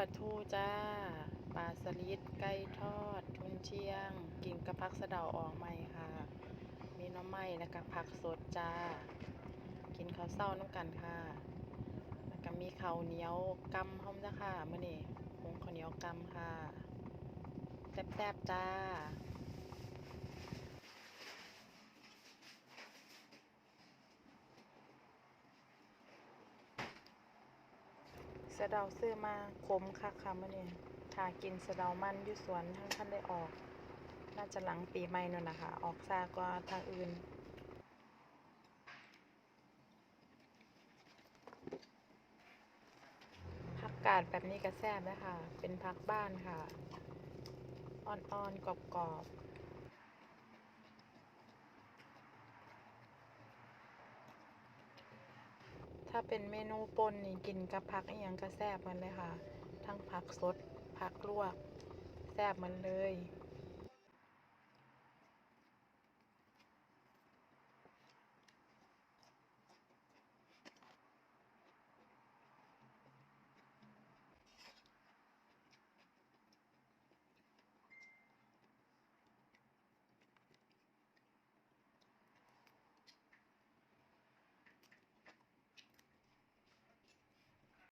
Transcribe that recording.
ปลาทูจ้า ปลาสลิดไก่ทอด ทุนเชียง กินกระพักสะเดาออกใหม่ค่ะ มีน้ำไม้แล้วก็ผักสดจ้า กินข้าวเศร้าน้ำกันค่ะ แล้วก็มีข้าวเหนียวกำห้อมจ้าค่ะมื้อนี้หุงข้าวเหนียวกำค่ะ แซ่บๆจ้า สะเดาซื้อมาขมคักค่ะมื้อนี้ถ้ากินสะเดามันอยู่สวนทางท่านได้ออก น่าจะหลังปีใหม่นั่นนะคะ ออกซากว่าทางอื่น ผักกาดแบบนี้ก็แซ่บนะคะเป็นผักบ้านค่ะ อ่อนๆกรอบๆ ถ้าเป็นเมนูปนนี่กินกับผักอหยังก็แซ่บเหมันเลยค่ะ ทั้งผักสดผักลวก แซ่บเหมันเลย